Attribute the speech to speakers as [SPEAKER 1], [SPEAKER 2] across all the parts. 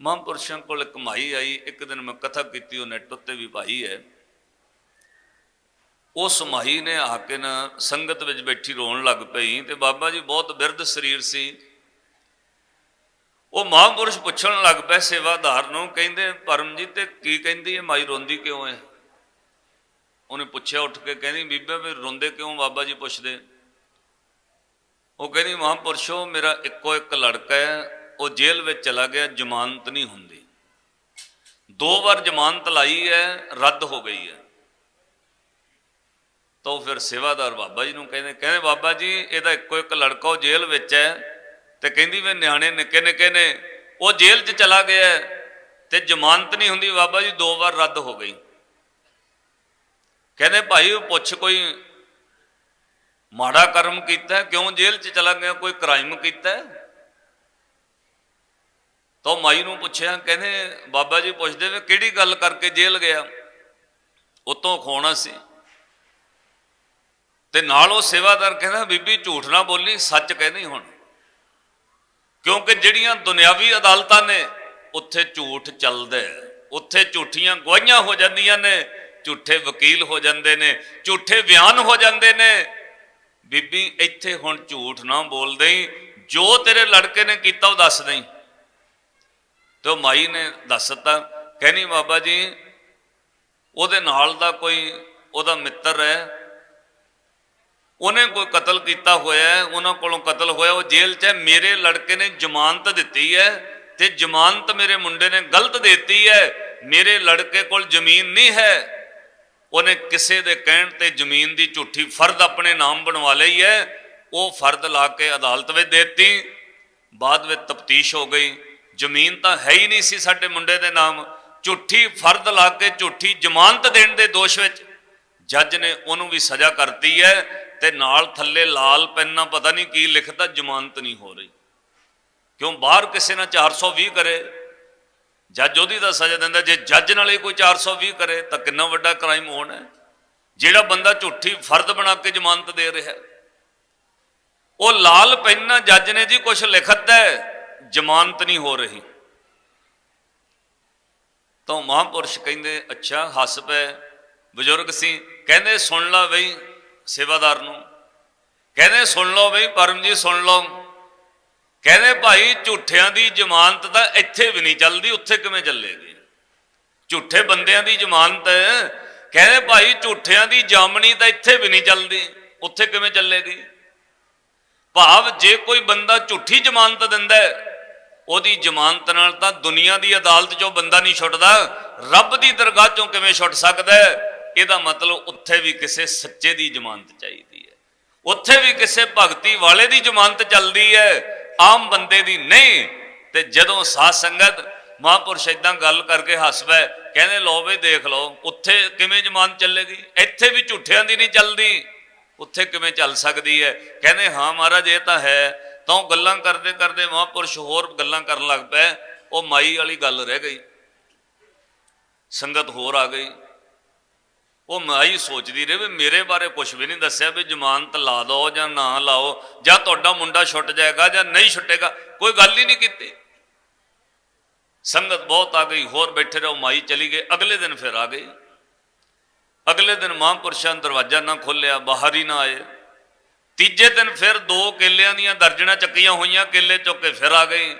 [SPEAKER 1] ਮਹਾਂਪੁਰਸ਼ਾਂ ਕੋਲ ਇੱਕ ਮਾਈ ਆਈ, ਇੱਕ ਦਿਨ ਮੈਂ ਕਥਾ ਕੀਤੀ ਉਹ ਨੈਟ ਉੱਤੇ ਵੀ ਪਾਈ ਹੈ। ਉਸ ਮਾਈ ਨੇ ਆ ਕੇ ਨਾ ਸੰਗਤ ਵਿੱਚ ਬੈਠੀ ਰੋਣ ਲੱਗ ਪਈ ਤੇ ਬਾਬਾ ਜੀ ਬਹੁਤ ਬਿਰਧ ਸਰੀਰ ਸੀ। ਉਹ ਮਹਾਂਪੁਰਸ਼ ਪੁੱਛਣ ਲੱਗ ਪਏ, ਸੇਵਾਦਾਰ ਨੂੰ ਕਹਿੰਦੇ ਪਰਮ ਜੀ ਤੇ ਕੀ ਕਹਿੰਦੀ ਹੈ? ਮਾਈ ਰੋਂਦੀ ਕਿਉਂ ਹੈ? ਉਹਨੇ ਪੁੱਛਿਆ, ਉੱਠ ਕੇ ਕਹਿੰਦੀ, ਬੀਬਾ, ਵੀ ਰੋਂਦੇ ਕਿਉਂ ਬਾਬਾ ਜੀ ਪੁੱਛਦੇ? ਉਹ ਕਹਿੰਦੀ, ਮਹਾਂਪੁਰਸ਼ੋ, ਮੇਰਾ ਇੱਕੋ ਇੱਕ ਲੜਕਾ ਹੈ ਉਹ ਜੇਲ੍ਹ ਵਿੱਚ ਚਲਾ ਗਿਆ, ਜ਼ਮਾਨਤ ਨਹੀਂ ਹੁੰਦੀ। ਦੋ ਵਾਰ ਜ਼ਮਾਨਤ ਲਾਈ ਹੈ, ਰੱਦ ਹੋ ਗਈ ਹੈ। ਤਾਂ ਉਹ ਫਿਰ ਸੇਵਾਦਾਰ ਬਾਬਾ ਜੀ ਨੂੰ ਕਹਿੰਦੇ ਕਹਿੰਦੇ ਬਾਬਾ ਜੀ, ਇਹਦਾ ਇੱਕੋ ਇੱਕ ਲੜਕਾ ਉਹ ਜੇਲ੍ਹ ਵਿੱਚ ਹੈ ਤੇ ਕਹਿੰਦੀ ਵੀ ਨਿਆਣੇ ਨਿੱਕੇ ਨਿੱਕੇ ਨੇ, ਉਹ ਜੇਲ੍ਹ 'ਚ ਚਲਾ ਗਿਆ ਹੈ ਤੇ ਜ਼ਮਾਨਤ ਨਹੀਂ ਹੁੰਦੀ। ਬਾਬਾ ਜੀ, ਦੋ ਵਾਰ ਰੱਦ ਹੋ ਗਈ। ਕਹਿੰਦੇ, ਭਾਈ, ਉਹ ਪੁੱਛ ਕੋਈ ਮਾੜਾ ਕਰਮ ਕੀਤਾ ਕਿਉਂ ਜੇਲ੍ਹ 'ਚ ਚਲਾ ਗਿਆ? ਕੋਈ ਕ੍ਰਾਈਮ ਕੀਤਾ ਤਾਂ ਉਹ ਮਾਈ ਨੂੰ ਪੁੱਛਿਆ, ਕਹਿੰਦੇ, ਬਾਬਾ ਜੀ ਪੁੱਛਦੇ ਵੀ ਕਿਹੜੀ ਗੱਲ ਕਰਕੇ ਜੇਲ੍ਹ ਗਿਆ? ਉਤੋਂ ਖੋਣਾ ਸੀ। ਤੇ ਨਾਲ ਉਹ ਸੇਵਾਦਾਰ ਕਹਿੰਦਾ, ਬੀਬੀ ਝੂਠ ਨਾ ਬੋਲੀ, ਸੱਚ ਕਹਿੰਦੀ ਹੁਣ। ਕਿਉਂਕਿ ਜਿਹੜੀਆਂ ਦੁਨਿਆਵੀ ਅਦਾਲਤਾਂ ਨੇ, ਉੱਥੇ ਝੂਠ ਚੱਲਦਾ ਉੱਥੇ ਝੂਠੀਆਂ ਗਵਾਹੀਆਂ ਹੋ ਜਾਂਦੀਆਂ ਨੇ, ਝੂਠੇ ਵਕੀਲ ਹੋ ਜਾਂਦੇ ਨੇ, ਝੂਠੇ ਬਿਆਨ ਹੋ ਜਾਂਦੇ ਨੇ। ਬੀਬੀ, ਇੱਥੇ ਹੁਣ ਝੂਠ ਨਾ ਬੋਲ ਦੇਈ ਜੋ ਤੇਰੇ ਲੜਕੇ ਨੇ ਕੀਤਾ, ਉਹ ਦੱਸ ਦੇਈ। ਤੇ ਉਹ ਮਾਈ ਨੇ ਦੱਸ ਦਿੱਤਾ, ਕਹਿੰਦੀ ਬਾਬਾ ਜੀ, ਉਹਦੇ ਨਾਲ ਦਾ ਕੋਈ ਉਹਦਾ ਮਿੱਤਰ ਹੈ, ਉਹਨੇ ਕੋਈ ਕਤਲ ਕੀਤਾ ਹੋਇਆ ਉਹਨਾਂ ਕੋਲੋਂ ਕਤਲ ਹੋਇਆ, ਉਹ ਜੇਲ੍ਹ 'ਚ ਹੈ, ਮੇਰੇ ਲੜਕੇ ਨੇ ਜ਼ਮਾਨਤ ਦਿੱਤੀ ਹੈ ਤੇ ਜ਼ਮਾਨਤ ਮੇਰੇ ਮੁੰਡੇ ਨੇ ਗਲਤ ਦਿੱਤੀ ਹੈ, ਮੇਰੇ ਲੜਕੇ ਕੋਲ ਜ਼ਮੀਨ ਨਹੀਂ ਹੈ। ਉਹਨੇ ਕਿਸੇ ਦੇ ਕਹਿਣ ਤੇ ਜ਼ਮੀਨ ਦੀ ਝੂਠੀ ਫਰਦ ਆਪਣੇ ਨਾਮ ਬਣਵਾ ਲਈ ਹੈ, ਉਹ ਫਰਦ ਲਾ ਕੇ ਅਦਾਲਤ ਵਿੱਚ ਦੇਤੀ, ਬਾਅਦ ਵਿੱਚ ਤਫਤੀਸ਼ ਹੋ ਗਈ। ਜ਼ਮੀਨ ਤਾਂ ਹੈ ਹੀ ਨਹੀਂ ਸੀ ਸਾਡੇ ਮੁੰਡੇ ਦੇ ਨਾਮ। ਝੂਠੀ ਫਰਦ ਲਾ ਕੇ ਝੂਠੀ ਜ਼ਮਾਨਤ ਦੇਣ ਦੇ ਦੋਸ਼ ਵਿੱਚ ਜੱਜ ਨੇ ਉਹਨੂੰ ਵੀ ਸਜ਼ਾ ਕਰਤੀ ਹੈ ਤੇ ਨਾਲ ਥੱਲੇ ਲਾਲ ਪੈਨ ਪਤਾ ਨਹੀਂ ਕੀ ਲਿਖਦਾ ਜ਼ਮਾਨਤ ਨਹੀਂ ਹੋ ਰਹੀ। ਕਿਉਂ ਬਾਹਰ ਕਿਸੇ ਨਾਲ 420 ਕਰੇ? ਜੱਜ ਉਹਦੀ ਦਾ ਸਜ਼ਾ ਦਿੰਦਾ, ਜੇ ਜੱਜ ਨਾਲ ਹੀ ਕੋਈ 420 ਕਰੇ ਤਾਂ ਕਿੰਨਾ ਵੱਡਾ ਕ੍ਰਾਈਮ ਹੋਣਾ ਹੈ? ਜਿਹੜਾ ਬੰਦਾ ਝੂਠੀ ਫਰਦ ਬਣਾ ਕੇ ਜ਼ਮਾਨਤ ਦੇ ਰਿਹਾ ਉਹ ਲਾਲ ਪੈਨ ਜੱਜ ਨੇ ਜੀ ਕੁਝ ਲਿਖਤਾ ਹੈ ਜ਼ਮਾਨਤ ਨਹੀਂ ਹੋ ਰਹੀ। ਤਾਂ ਮਹਾਂਪੁਰਸ਼ ਕਹਿੰਦੇ ਅੱਛਾ ਹੱਸ ਪਏ ਬਜ਼ੁਰਗ ਸੀ ਕਹਿੰਦੇ ਸੁਣ ਲਾ ਬਈ ਸੇਵਾਦਾਰ ਨੂੰ। ਕਹਿੰਦੇ ਸੁਣ ਲਓ ਬਈ ਪਰਮ ਜੀ ਸੁਣ ਲਓ। ਕਹਿੰਦੇ ਭਾਈ ਝੂਠਿਆਂ ਦੀ ਜ਼ਮਾਨਤ ਤਾਂ ਇੱਥੇ ਵੀ ਨਹੀਂ ਚੱਲਦੀ ਉੱਥੇ ਕਿਵੇਂ ਚੱਲੇਗੀ? ਝੂਠੇ ਬੰਦਿਆਂ ਦੀ ਜ਼ਮਾਨਤ ਕਹਿੰਦੇ ਭਾਈ ਝੂਠਿਆਂ ਦੀ ਜਾਮਣੀ ਤਾਂ ਇੱਥੇ ਵੀ ਨਹੀਂ ਚੱਲਦੀ ਉੱਥੇ ਕਿਵੇਂ ਚੱਲੇਗੀ? ਭਾਵ ਜੇ ਕੋਈ ਬੰਦਾ ਝੂਠੀ ਜ਼ਮਾਨਤ ਦਿੰਦਾ ਹੈ, ਉਹਦੀ ਜ਼ਮਾਨਤ ਨਾਲ ਤਾਂ ਦੁਨੀਆ ਦੀ ਅਦਾਲਤ 'ਚੋਂ ਬੰਦਾ ਨਹੀਂ ਛੁੱਟਦਾ, ਰੱਬ ਦੀ ਦਰਗਾਹ 'ਚੋਂ ਕਿਵੇਂ ਛੁੱਟ ਸਕਦਾ ਇਹਦਾ ਮਤਲਬ ਉੱਥੇ ਵੀ ਕਿਸੇ ਸੱਚੇ ਦੀ ਜ਼ਮਾਨਤ ਚਾਹੀਦੀ ਹੈ। ਉੱਥੇ ਵੀ ਕਿਸੇ ਭਗਤੀ ਵਾਲੇ ਦੀ ਜ਼ਮਾਨਤ ਚੱਲਦੀ ਹੈ, ਆਮ ਬੰਦੇ ਦੀ ਨਹੀਂ। ਤੇ ਜਦੋਂ ਸਾਧ ਸੰਗਤ ਮਹਾਂਪੁਰਸ਼ ਇਦਾਂ ਗੱਲ ਕਰਕੇ ਹੱਸ ਪਏ ਕਹਿੰਦੇ ਲੋ ਵੀ ਦੇਖ ਲਓ, ਉੱਥੇ ਕਿਵੇਂ ਜ਼ਮਾਨਤ ਚੱਲੇਗੀ? ਇੱਥੇ ਵੀ ਝੂਠਿਆਂ ਦੀ ਨਹੀਂ ਚੱਲਦੀ। ਉੱਥੇ ਕਿਵੇਂ ਚੱਲ ਸਕਦੀ ਹੈ? ਕਹਿੰਦੇ, ਹਾਂ ਮਹਾਰਾਜ, ਇਹ ਤਾਂ ਹੈ। ਤਾਂ ਉਹ ਗੱਲਾਂ ਕਰਦੇ ਕਰਦੇ ਮਹਾਂਪੁਰਸ਼ ਹੋਰ ਗੱਲਾਂ ਕਰਨ ਲੱਗ ਪਏ। ਉਹ ਮਾਈ ਵਾਲੀ ਗੱਲ ਰਹਿ ਗਈ। ਸੰਗਤ ਹੋਰ ਆ ਗਈ। ਉਹ ਮਾਈ ਸੋਚਦੀ ਰਹੇ ਵੀ ਮੇਰੇ ਬਾਰੇ ਕੁਝ ਵੀ ਨਹੀਂ ਦੱਸਿਆ ਵੀ ਜ਼ਮਾਨਤ ਲਾ ਦਿਓ ਜਾਂ ਨਾ ਲਾਓ, ਜਾਂ ਤੁਹਾਡਾ ਮੁੰਡਾ ਛੁੱਟ ਜਾਏਗਾ ਜਾਂ ਨਹੀਂ ਛੁੱਟੇਗਾ, ਕੋਈ ਗੱਲ ਹੀ ਨਹੀਂ ਕੀਤੀ। ਸੰਗਤ ਬਹੁਤ ਆ ਗਈ, ਹੋਰ ਬੈਠੇ ਰਹੋ, ਮਾਈ ਚਲੀ ਗਏ ਅਗਲੇ ਦਿਨ ਫਿਰ ਆ ਗਈ। ਅਗਲੇ ਦਿਨ ਮਹਾਂਪੁਰਸ਼ਾਂ ਦਰਵਾਜ਼ਾ ਨਾ ਖੋਲਿਆ ਬਾਹਰ ਹੀ ਨਾ ਆਏ। ਤੀਜੇ ਦਿਨ ਫਿਰ ਦੋ ਕੇਲਿਆਂ ਦੀਆਂ ਦਰਜਣਾ ਚੱਕੀਆਂ ਹੋਈਆਂ, ਕੇਲੇ ਚੁੱਕ ਕੇ ਫਿਰ ਆ ਗਏ।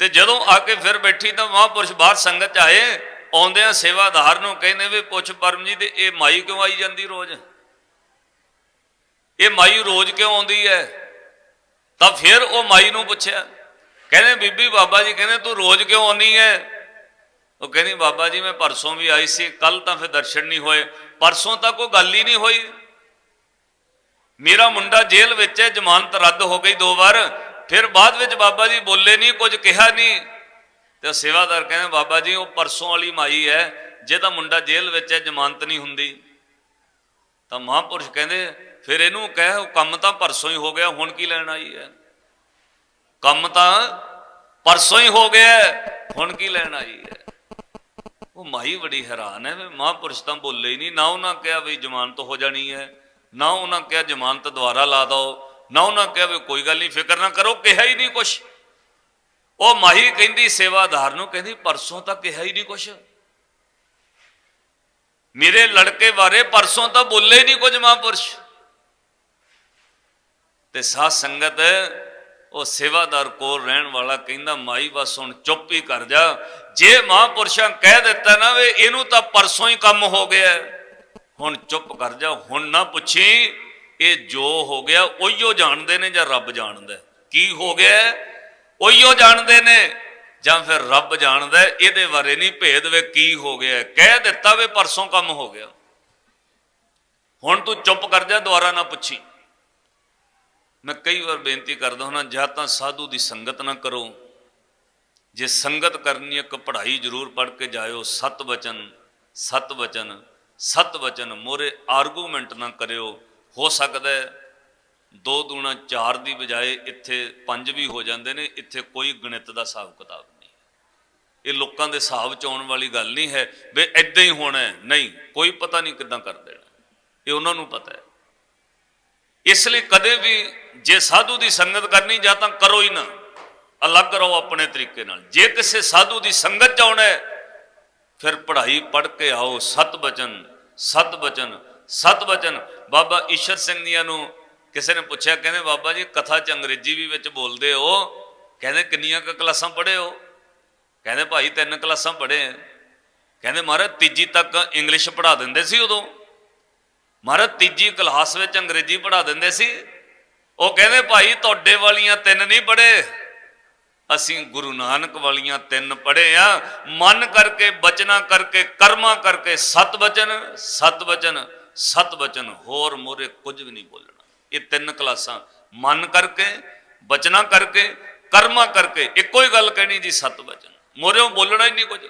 [SPEAKER 1] ਤੇ ਜਦੋਂ ਆ ਕੇ ਫਿਰ ਬੈਠੀ ਤਾਂ ਮਹਾਂਪੁਰਸ਼ ਬਾਹਰ ਸੰਗਤ ਚ ਆਏ, ਆਉਂਦਿਆਂ ਸੇਵਾਦਾਰ ਨੂੰ ਕਹਿੰਦੇ ਵੀ ਪੁੱਛ ਪਰਮ ਜੀ ਤੇ ਇਹ ਮਾਈ ਕਿਉਂ ਆਈ ਜਾਂਦੀ ਰੋਜ਼? ਇਹ ਮਾਈ ਰੋਜ਼ ਕਿਉਂ ਆਉਂਦੀ ਹੈ ਤਾਂ ਫਿਰ ਉਹ ਮਾਈ ਨੂੰ ਪੁੱਛਿਆ, ਕਹਿੰਦੇ ਬੀਬੀ ਬਾਬਾ ਜੀ ਕਹਿੰਦੇ ਤੂੰ ਰੋਜ਼ ਕਿਉਂ ਆਉਣੀ ਹੈ ਉਹ ਕਹਿੰਦੀ ਬਾਬਾ ਜੀ ਮੈਂ ਪਰਸੋਂ ਵੀ ਆਈ ਸੀ ਕੱਲ ਤਾਂ ਫਿਰ ਦਰਸ਼ਨ ਨਹੀਂ ਹੋਏ। ਪਰਸੋਂ ਤਾਂ ਕੋਈ ਗੱਲ ਹੀ ਨਹੀਂ ਹੋਈ। ਮੇਰਾ ਮੁੰਡਾ ਜੇਲ੍ਹ ਵਿੱਚ ਹੈ, ਜ਼ਮਾਨਤ ਰੱਦ ਹੋ ਗਈ ਦੋ ਵਾਰ। ਫਿਰ ਬਾਅਦ ਵਿੱਚ ਬਾਬਾ ਜੀ ਬੋਲੇ ਨਹੀਂ, ਕੁਝ ਕਿਹਾ ਨਹੀਂ। ਤੇ ਸੇਵਾਦਾਰ ਕਹਿੰਦੇ, ਬਾਬਾ ਜੀ, ਉਹ ਪਰਸੋਂ ਵਾਲੀ ਮਾਈ ਹੈ ਜਿਹਦਾ ਮੁੰਡਾ ਜੇਲ੍ਹ ਵਿੱਚ ਹੈ, ਜ਼ਮਾਨਤ ਨਹੀਂ ਹੁੰਦੀ। ਤਾਂ ਮਹਾਂਪੁਰਸ਼ ਕਹਿੰਦੇ, ਫਿਰ ਇਹਨੂੰ ਕਹਿ, ਉਹ ਕੰਮ ਤਾਂ ਪਰਸੋਂ ਹੀ ਹੋ ਗਿਆ, ਹੁਣ ਕੀ ਲੈਣ ਆਈ ਹੈ? ਕੰਮ ਤਾਂ ਪਰਸੋਂ ਹੀ ਹੋ ਗਿਆ, ਹੁਣ ਕੀ ਲੈਣ ਆਈ ਹੈ? ਉਹ ਮਾਈ ਬੜੀ ਹੈਰਾਨ ਹੈ, ਵੀ ਮਹਾਂਪੁਰਸ਼ ਤਾਂ ਬੋਲੇ ਹੀ ਨਹੀਂ, ਨਾ ਉਹਨਾਂ ਕਿਹਾ ਵੀ ਜ਼ਮਾਨਤ ਹੋ ਜਾਣੀ ਹੈ। ਨਾ ਉਹਨਾਂ ਕਿਹਾ ਜ਼ਮਾਨਤ ਦੁਆਰਾ ਲਾ ਦਿਓ, ਨਾ ਉਹਨਾਂ ਕਿਹਾ ਵੀ ਕੋਈ ਗੱਲ ਨਹੀਂ, ਫਿਕਰ ਨਾ ਕਰੋ, ਕਿਹਾ ਹੀ ਨਹੀਂ ਕੁਛ। ਉਹ ਮਾਹੀ ਕਹਿੰਦੀ, ਸੇਵਾਦਾਰ ਨੂੰ ਕਹਿੰਦੀ, ਪਰਸੋਂ ਤਾਂ ਕਿਹਾ ਹੀ ਨਹੀਂ ਕੁਛ। ਮੇਰੇ ਲੜਕੇ ਬਾਰੇ ਪਰਸੋਂ ਤਾਂ ਬੋਲੇ ਹੀ ਨਹੀਂ ਕੁਝ ਮਹਾਂਪੁਰਸ਼। ਤੇ ਸਾਧ ਸੰਗਤ, ਉਹ ਸੇਵਾਦਾਰ ਕੋਲ ਰਹਿਣ ਵਾਲਾ ਕਹਿੰਦਾ ਮਾਈ ਬਸ ਹੁਣ ਚੁੱਪ ਹੀ ਕਰ ਜਾ। ਜੇ ਮਹਾਂਪੁਰਸ਼ਾਂ ਕਹਿ ਦਿੱਤਾ ਨਾ ਵੇ, ਇਹਨੂੰ ਤਾਂ ਪਰਸੋਂ ਹੀ ਕੰਮ ਹੋ ਗਿਆ ਹੁਣ ਚੁੱਪ ਕਰ ਜਾ ਹੁਣ ਨਾ ਪੁੱਛੀ, ਇਹ ਜੋ ਹੋ ਗਿਆ ਉਹੀਓ ਜਾਣਦੇ ਨੇ ਜਾਂ ਰੱਬ ਜਾਣਦਾ? ਕੀ ਹੋ ਗਿਆ? ਉਹੀਓ ਜਾਣਦੇ ਨੇ ਜਾਂ ਫਿਰ ਰੱਬ ਜਾਣਦਾ? ਇਹਦੇ ਬਾਰੇ ਨਹੀਂ ਭੇਦ ਵੇ ਕੀ ਹੋ ਗਿਆ। ਕਹਿ ਦਿੱਤਾ ਵੇ ਪਰਸੋਂ ਕੰਮ ਹੋ ਗਿਆ। ਹੁਣ ਤੂੰ ਚੁੱਪ ਕਰ ਜਾ, ਦੁਬਾਰਾ ਨਾ ਪੁੱਛੀ। ਮੈਂ ਕਈ ਵਾਰ ਬੇਨਤੀ ਕਰਦਾ ਹਾਂ ਜਾਂ ਤਾਂ ਸਾਧੂ ਦੀ ਸੰਗਤ ਨਾ ਕਰੋ। ਜੇ ਸੰਗਤ ਕਰਨੀ ਹੈ, ਇੱਕ ਪੜ੍ਹਾਈ ਜ਼ਰੂਰ ਪੜ੍ਹ ਕੇ ਜਾਇਓ। ਸਤ ਵਚਨ ਸਤ ਵਚਨ। ਸਤ ਵਚਨ ਮੋਰੇ ਆਰਗੂਮੈਂਟ ਨਾ ਕਰਿਓ, ਹੋ ਸਕਦਾ ਦੋ ਦੂਣਾ ਚਾਰ ਦੀ ਬਜਾਏ ਇੱਥੇ ਪੰਜ ਵੀ ਹੋ ਜਾਂਦੇ ਨੇ, ਇੱਥੇ ਕੋਈ ਗਣਿਤ ਦਾ ਹਿਸਾਬ ਕਿਤਾਬ ਨਹੀਂ ਇਹ ਲੋਕਾਂ ਦੇ ਹਿਸਾਬ ਚ ਆਉਣ ਵਾਲੀ ਗੱਲ ਨਹੀਂ ਹੈ ਵੀ ਐਦਾਂ ਹੀ ਹੋਣਾ ਨਹੀਂ, ਕੋਈ ਪਤਾ ਨਹੀਂ ਕਿਦਾਂ ਕਰ ਦੇਣਾ। ਇਹ ਉਹਨਾਂ ਨੂੰ ਪਤਾ ਹੈ। ਇਸ ਲਈ ਕਦੇ ਵੀ ਜੇ ਸਾਧੂ ਦੀ ਸੰਗਤ ਕਰਨੀ, ਜਾਂ ਤਾਂ ਕਰੋ ਹੀ ਨਾ। ਅਲੱਗ ਰਹੋ ਆਪਣੇ ਤਰੀਕੇ ਨਾਲ। ਜੇ ਕਿਸੇ ਸਾਧੂ ਦੀ ਸੰਗਤ ਚ ਆਉਣਾ ਹੈ, ਫਿਰ ਪੜ੍ਹਾਈ ਪੜ੍ਹ ਕੇ ਆਓ ਸਤ ਬਚਨ ਸਤ ਬਚਨ ਸਤ ਬਚਨ। ਬਾਬਾ ਈਸ਼ਰ ਸਿੰਘ ਦੀਆਂ ਨੂੰ ਕਿਸੇ ਨੇ ਪੁੱਛਿਆ, ਕਹਿੰਦੇ, ਬਾਬਾ ਜੀ, ਕਥਾ ਚ ਅੰਗਰੇਜ਼ੀ ਵੀ ਵਿੱਚ ਬੋਲਦੇ ਹੋ? ਕਹਿੰਦੇ, ਕਿੰਨੀਆਂ ਕੁ ਕਲਾਸਾਂ ਪੜ੍ਹੇ ਹੋ? ਕਹਿੰਦੇ, ਭਾਈ, ਤਿੰਨ ਕਲਾਸਾਂ ਪੜ੍ਹੇ ਕਹਿੰਦੇ, ਮਹਾਰਾਜ, ਤੀਜੀ ਤੱਕ ਇੰਗਲਿਸ਼ ਪੜ੍ਹਾ ਦਿੰਦੇ ਸੀ ਉਦੋਂ? ਮਹਾਰਾਜ, ਤੀਜੀ ਕਲਾਸ ਵਿੱਚ ਅੰਗਰੇਜ਼ੀ ਪੜ੍ਹਾ ਦਿੰਦੇ ਸੀ। ਉਹ ਕਹਿੰਦੇ, ਭਾਈ, ਤੁਹਾਡੇ ਵਾਲੀਆਂ ਤਿੰਨ ਨਹੀਂ ਪੜ੍ਹੇ। ਅਸੀਂ ਗੁਰੂ ਨਾਨਕ ਵਾਲੀਆਂ ਤਿੰਨ ਪੜ੍ਹੇ ਆ। ਮਨ ਕਰਕੇ, ਬਚਨਾ ਕਰਕੇ, ਕਰਮਾਂ ਕਰਕੇ ਸਤ ਬਚਨ ਸਤ ਬਚਨ ਸਤ ਬਚਨ ਹੋਰ ਮੋਰੇ ਕੁਝ ਵੀ ਨਹੀਂ ਬੋਲਣਾ। ਇਹ ਤਿੰਨ ਕਲਾਸਾਂ। ਮਨ ਕਰਕੇ, ਬਚਨਾ ਕਰਕੇ, ਕਰਮਾਂ ਕਰਕੇ। ਇੱਕੋ ਹੀ ਗੱਲ ਕਹਿਣੀ ਜੀ ਸਤ ਬਚਨ ਮੋਰਿਓ ਬੋਲਣਾ ਹੀ ਨਹੀਂ ਕੁਝ।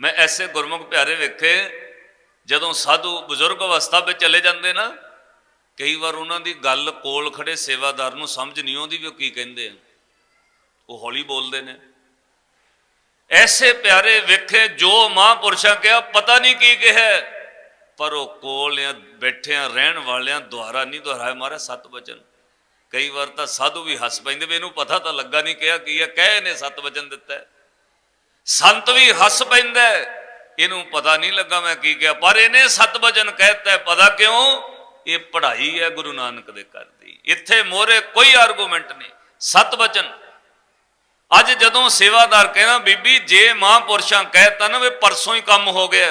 [SPEAKER 1] ਮੈਂ ਐਸੇ ਗੁਰਮੁਖ ਪਿਆਰੇ ਵੇਖੇ, ਜਦੋਂ ਸਾਧੂ ਬਜ਼ੁਰਗ ਅਵਸਥਾ ਵਿੱਚ ਚਲੇ ਜਾਂਦੇ ਨਾ, ਕਈ ਵਾਰ ਉਹਨਾਂ ਦੀ ਗੱਲ ਕੋਲ ਖੜੇ ਸੇਵਾਦਾਰ ਨੂੰ ਸਮਝ ਨਹੀਂ ਆਉਂਦੀ ਵੀ ਉਹ ਕੀ ਕਹਿੰਦੇ ਆ। ਉਹ ਹੌਲੀ ਬੋਲਦੇ ਨੇ। ਐਸੇ ਪਿਆਰੇ ਵੇਖੇ ਜੋ ਮਹਾਂਪੁਰਸ਼ਾਂ ਕਿਹਾ ਪਤਾ ਨਹੀਂ ਕੀ ਕਿਹਾ। ਪਰ ਉਹ ਕੋਲ ਆ ਬੈਠਿਆਂ ਰਹਿਣ ਵਾਲਿਆਂ ਦੁਆਰਾ ਨਹੀਂ ਦੁਹਰਾਇਆ। ਮਾਰਾ ਸਤ ਵਚਨ ਕਈ ਵਾਰ ਤਾਂ ਸਾਧੂ ਵੀ ਹੱਸ ਪੈਂਦੇ ਵੀ ਇਹਨੂੰ ਪਤਾ ਤਾਂ ਲੱਗਾ ਨਹੀਂ ਕਿਹਾ ਕੀ ਹੈ। ਕਹੇ ਨੇ ਸਤ ਵਚਨ ਦਿੱਤਾ। ਸੰਤ ਵੀ ਹੱਸ ਪੈਂਦਾ ਇਹਨੂੰ ਪਤਾ ਨਹੀਂ ਲੱਗਾ ਮੈਂ ਕੀ ਕਿਹਾ। ਪਰ ਇਹਨੇ ਸਤ ਵਚਨ ਕਹਿਤਾ ਹੈ, ਪਤਾ ਕਿਉਂ? ਇਹ ਪੜ੍ਹਾਈ ਹੈ ਗੁਰੂ ਨਾਨਕ ਦੇ ਘਰ ਦੀ। ਇੱਥੇ ਮੋਰੇ ਕੋਈ ਆਰਗੂਮੈਂਟ ਨਹੀਂ। ਸਤ ਵਚਨ ਅੱਜ ਜਦੋਂ ਸੇਵਾਦਾਰ ਕਹਿੰਦਾ, ਬੀਬੀ ਜੇ ਮਹਾਂਪੁਰਸ਼ਾਂ ਕਹਿਤਾ ਨਾ ਵੀ ਪਰਸੋਂ ਹੀ ਕੰਮ ਹੋ ਗਿਆ,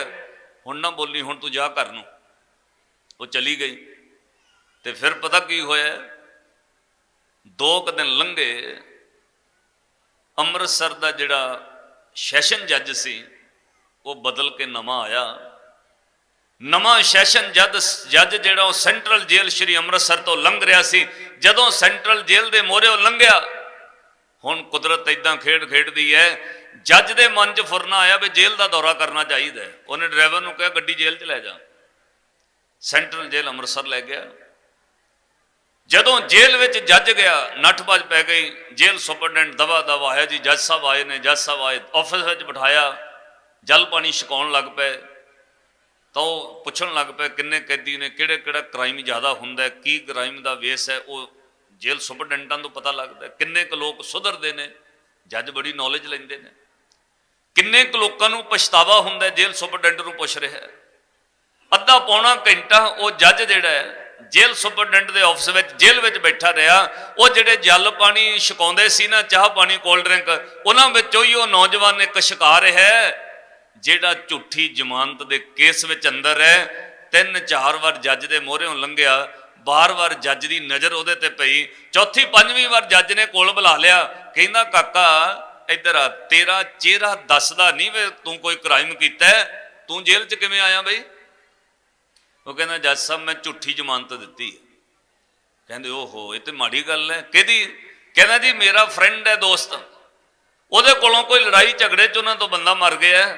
[SPEAKER 1] ਹੁਣ ਨਾ ਬੋਲੀ, ਹੁਣ ਤੂੰ ਜਾ ਘਰ ਨੂੰ। ਉਹ ਚਲੀ ਗਈ ਤੇ ਫਿਰ ਪਤਾ ਕੀ ਹੋਇਆ? ਦੋ ਕੁ ਦਿਨ ਲੰਘੇ, ਅੰਮ੍ਰਿਤਸਰ ਦਾ ਜਿਹੜਾ ਸੈਸ਼ਨ ਜੱਜ ਸੀ, ਉਹ ਬਦਲ ਕੇ ਨਵਾਂ ਆਇਆ। ਨਵਾਂ ਸੈਸ਼ਨ ਜੱਜ ਜੱਜ ਜਿਹੜਾ ਉਹ ਸੈਂਟਰਲ ਜੇਲ੍ਹ ਸ਼੍ਰੀ ਅੰਮ੍ਰਿਤਸਰ ਤੋਂ ਲੰਘ ਰਿਹਾ ਸੀ। ਜਦੋਂ ਸੈਂਟਰਲ ਜੇਲ੍ਹ ਦੇ ਮੋਹਰੇ ਉਹ ਲੰਘਿਆ ਹੁਣ ਕੁਦਰਤ ਇਦਾਂ ਖੇਡ ਖੇਡਦੀ ਹੈ ਜੱਜ ਦੇ ਮਨ 'ਚ ਫੁਰਨਾ ਆਇਆ ਵੀ ਜੇਲ੍ਹ ਦਾ ਦੌਰਾ ਕਰਨਾ ਚਾਹੀਦਾ ਉਹਨੇ ਡਰਾਈਵਰ ਨੂੰ ਕਿਹਾ, ਗੱਡੀ ਜੇਲ੍ਹ 'ਚ ਲੈ ਜਾ। ਸੈਂਟਰਲ ਜੇਲ੍ਹ ਅੰਮ੍ਰਿਤਸਰ ਲੈ ਗਿਆ। ਜਦੋਂ ਜੇਲ੍ਹ ਵਿੱਚ ਜੱਜ ਗਿਆ ਨੱਠ ਭੱਜ ਪੈ ਗਈ, ਜੇਲ੍ਹ ਸੁਪਰਡੈਂਟ ਦਵਾ ਦਵਾ ਆਇਆ ਜੀ, ਜੱਜ ਸਾਹਿਬ ਆਏ ਨੇ, ਜੱਜ ਸਾਹਿਬ ਆਏ, ਆਫਿਸ ਵਿੱਚ ਬਿਠਾਇਆ, ਜਲ ਪਾਣੀ ਛਕਾਉਣ ਲੱਗ ਪਏ। ਤਾਂ ਉਹ ਪੁੱਛਣ ਲੱਗ ਪਏ, ਕਿੰਨੇ ਕੈਦੀ ਨੇ ਕਿਹੜੇ ਕਿਹੜਾ ਕ੍ਰਾਈਮ ਜ਼ਿਆਦਾ ਹੁੰਦਾ ਕੀ ਕ੍ਰਾਈਮ ਦਾ ਵੇਸ ਹੈ ਉਹ ਜੇਲ੍ਹ ਸੁਪਰਡੈਂਟਾਂ ਤੋਂ ਪਤਾ ਲੱਗਦਾ ਕਿੰਨੇ ਕੁ ਲੋਕ ਸੁਧਰਦੇ ਨੇ, ਜੱਜ ਬੜੀ ਨੌਲੇਜ ਲੈਂਦੇ ਨੇ। ਕਿੰਨੇ ਕੁ ਲੋਕਾਂ ਨੂੰ ਪਛਤਾਵਾ ਹੁੰਦਾ ਜੇਲ੍ਹ ਸੁਪਰਡੈਂਟ ਨੂੰ ਪੁੱਛ ਰਿਹਾ ਅੱਧਾ ਪੌਣਾ ਘੰਟਾ ਉਹ ਜੱਜ ਜਿਹੜਾ ਹੈ, ਜੇਲ੍ਹ ਸੁਪਰਡੈਂਟ ਦੇ ਆਫਿਸ ਵਿੱਚ, ਜੇਲ੍ਹ ਵਿੱਚ ਬੈਠਾ ਰਿਹਾ। ਉਹ ਜਿਹੜੇ ਜਲ ਪਾਣੀ ਛਕਾਉਂਦੇ ਸੀ ਨਾ, ਚਾਹ ਪਾਣੀ ਕੋਲਡ ਡਰਿੰਕ ਉਹਨਾਂ ਵਿੱਚੋਂ ਹੀ ਉਹ ਨੌਜਵਾਨ ਇੱਕ ਸ਼ਿਕਾਰ ਹੈ, ਜਿਹੜਾ ਝੂਠੀ ਜ਼ਮਾਨਤ ਦੇ ਕੇਸ ਵਿੱਚ ਅੰਦਰ ਹੈ। ਤਿੰਨ ਚਾਰ ਵਾਰ ਜੱਜ ਦੇ ਮੋਹਰਿਓਂ ਲੰਘਿਆ। ਬਾਰ-ਬਾਰ ਜੱਜ ਦੀ ਨਜ਼ਰ ਉਹਦੇ ਤੇ ਪਈ। ਚੌਥੀ, ਪੰਜਵੀਂ ਵਾਰ ਜੱਜ ਨੇ ਕੋਲ ਬੁਲਾ ਲਿਆ। ਕਹਿੰਦਾ, ਕਾਕਾ, ਇੱਧਰ ਆ, ਤੇਰਾ ਚਿਹਰਾ ਦੱਸਦਾ ਨਹੀਂ ਵੇ ਤੂੰ ਕੋਈ ਕ੍ਰਾਈਮ ਕੀਤਾ ਤੂੰ ਜੇਲ੍ਹ 'ਚ ਕਿਵੇਂ ਆਇਆ ਬਈ? ਉਹ ਕਹਿੰਦਾ, ਜੱਜ ਸਾਹਿਬ, ਮੈਂ ਝੂਠੀ ਜ਼ਮਾਨਤ ਦਿੱਤੀ ਹੈ। ਕਹਿੰਦੇ, ਓਹੋ, ਇਹ ਤੇ ਮਾੜੀ ਗੱਲ ਹੈ। ਕਿਹਦੀ, ਕਹਿੰਦਾ ਜੀ, ਮੇਰਾ ਫਰੈਂਡ ਹੈ, ਦੋਸਤ। ਉਹਦੇ ਕੋਲੋਂ ਕੋਈ ਲੜਾਈ ਝਗੜੇ 'ਚ ਉਹਨਾਂ ਤੋਂ ਬੰਦਾ ਮਰ ਗਿਆ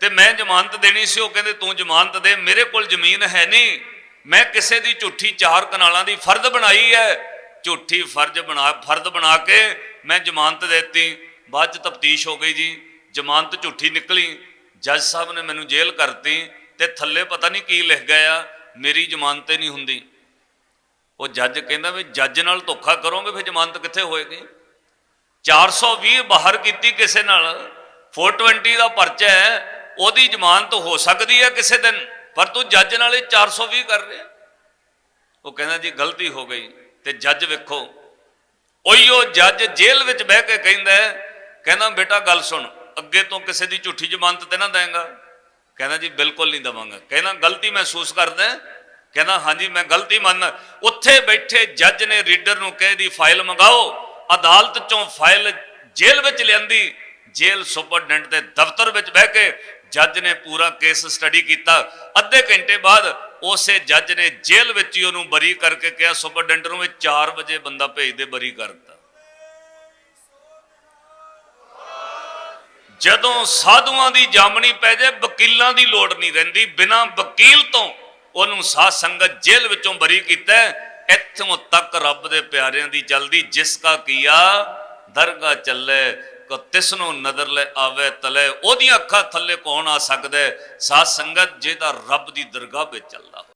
[SPEAKER 1] ਤੇ ਮੈਂ ਜ਼ਮਾਨਤ ਦੇਣੀ ਸੀ। ਉਹ ਕਹਿੰਦੇ, ਤੂੰ ਜ਼ਮਾਨਤ ਦੇ, ਮੇਰੇ ਕੋਲ ਜ਼ਮੀਨ ਹੈ ਨਹੀਂ ਮੈਂ ਕਿਸੇ ਦੀ ਝੂਠੀ ਚਾਰ ਕਨਾਲਾਂ ਦੀ ਫਰਜ਼ ਬਣਾਈ ਹੈ। ਝੂਠੀ ਫਰਜ਼ ਬਣਾ ਫਰਜ਼ ਬਣਾ ਕੇ ਮੈਂ ਜ਼ਮਾਨਤ ਦਿੱਤੀ। ਬਾਅਦ 'ਚ ਤਫਤੀਸ਼ ਹੋ ਗਈ ਜੀ। ਜ਼ਮਾਨਤ ਝੂਠੀ ਨਿਕਲੀ। ਜੱਜ ਸਾਹਿਬ ਨੇ ਮੈਨੂੰ ਜੇਲ੍ਹ ਕਰਤੀ ਤੇ ਥੱਲੇ ਪਤਾ ਨਹੀਂ ਕੀ ਲਿਖ ਗਿਆ ਮੇਰੀ ਜ਼ਮਾਨਤ ਨਹੀਂ ਹੁੰਦੀ। ਉਹ ਜੱਜ ਕਹਿੰਦਾ ਵੀ ਜੱਜ ਨਾਲ ਧੋਖਾ ਕਰੋਗੇ, ਫਿਰ ਜ਼ਮਾਨਤ ਕਿੱਥੇ ਹੋਏਗੀ? 420 ਬਾਹਰ ਕੀਤੀ ਕਿਸੇ ਨਾਲ। 420 ਦਾ ਪਰਚਾ ਹੈ। ਉਹਦੀ ਜ਼ਮਾਨਤ ਹੋ ਸਕਦੀ ਹੈ ਕਿਸੇ ਦਿਨ। ਪਰ ਤੂੰ ਜੱਜ ਨਾਲ ਇਹ 420 ਕਰ ਰਿਹਾ। ਉਹ ਕਹਿੰਦਾ ਜੀ, ਗਲਤੀ ਹੋ ਗਈ ਤੇ ਜੱਜ ਵੇਖੋ। ਉਹੀਓ ਜੱਜ ਜੇਲ੍ਹ ਵਿੱਚ ਬਹਿ ਕੇ ਕਹਿੰਦਾ ਕਹਿੰਦਾ, ਬੇਟਾ ਗੱਲ ਸੁਣ, ਅੱਗੇ ਤੋਂ ਕਿਸੇ ਦੀ ਝੂਠੀ ਜ਼ਮਾਨਤ ਤੇ ਨਾ ਦੇਂਗਾ ਕਹਿੰਦਾ ਜੀ, ਬਿਲਕੁਲ ਨਹੀਂ ਦਵਾਂਗਾ। ਕਹਿੰਦਾ, ਗਲਤੀ ਮਹਿਸੂਸ ਕਰਦਾ ਕਹਿੰਦਾ, ਹਾਂਜੀ, ਮੈਂ ਗਲਤੀ ਮੰਨ, ਉੱਥੇ ਬੈਠੇ ਜੱਜ ਨੇ ਰੀਡਰ ਨੂੰ ਕਹੇ ਦੀ ਫਾਈਲ ਮੰਗਾਓ। ਅਦਾਲਤ ਚੋਂ ਫਾਈਲ ਜੇਲ੍ਹ ਵਿੱਚ ਲਿਆਂਦੀ। ਜੇਲ੍ਹ ਸੁਪਰਡੈਂਟ ਦੇ ਦਫ਼ਤਰ ਵਿੱਚ ਬਹਿ ਕੇ ਜੱਜ ਨੇ ਪੂਰਾ ਕੇਸ ਸਟੱਡੀ ਕੀਤਾ। ਅੱਧੇ ਘੰਟੇ ਬਾਅਦ ਉਸੇ ਜੱਜ ਨੇ ਜੇਲ੍ਹ ਵਿੱਚ ਹੀ ਉਹਨੂੰ ਬਰੀ ਕਰਕੇ ਕਿਹਾ, ਸੁਪਰਡੈਂਟ ਨੂੰ 4 ਵਜੇ ਬੰਦਾ ਭੇਜ ਦੇ ਬਰੀ ਕਰਤਾ। ਜਦੋਂ ਸਾਧੂਆਂ ਦੀ ਜਾਮਣੀ ਪੈ ਜਾਏ, ਵਕੀਲਾਂ ਦੀ ਲੋੜ ਨਹੀਂ ਰਹਿੰਦੀ। ਬਿਨਾਂ ਵਕੀਲ ਤੋਂ ਉਹਨੂੰ ਸਾਧ ਸੰਗਤ ਜੇਲ੍ਹ ਵਿੱਚੋਂ ਬਰੀ ਕੀਤਾ। ਇੱਥੋਂ ਤੱਕ ਰੱਬ ਦੇ ਪਿਆਰਿਆਂ ਦੀ ਚਲਦੀ, ਜਿਸ ਕਾ ਕੀਆ ਦਰਗਾ ਚੱਲੇ। ਤਿਸ ਨੂੰ ਨਜ਼ਰ ਲੈ ਆਵੇ, ਤਲੇ ਉਹਦੀਆਂ ਅੱਖਾਂ ਥੱਲੇ ਕੌਣ ਆ ਸਕਦਾ ਹੈ? ਸਾਧ ਸੰਗਤ ਜਿਹਦਾ ਰੱਬ ਦੀ ਦਰਗਾਹ ਵਿੱਚ ਚੱਲਦਾ ਹੋਵੇ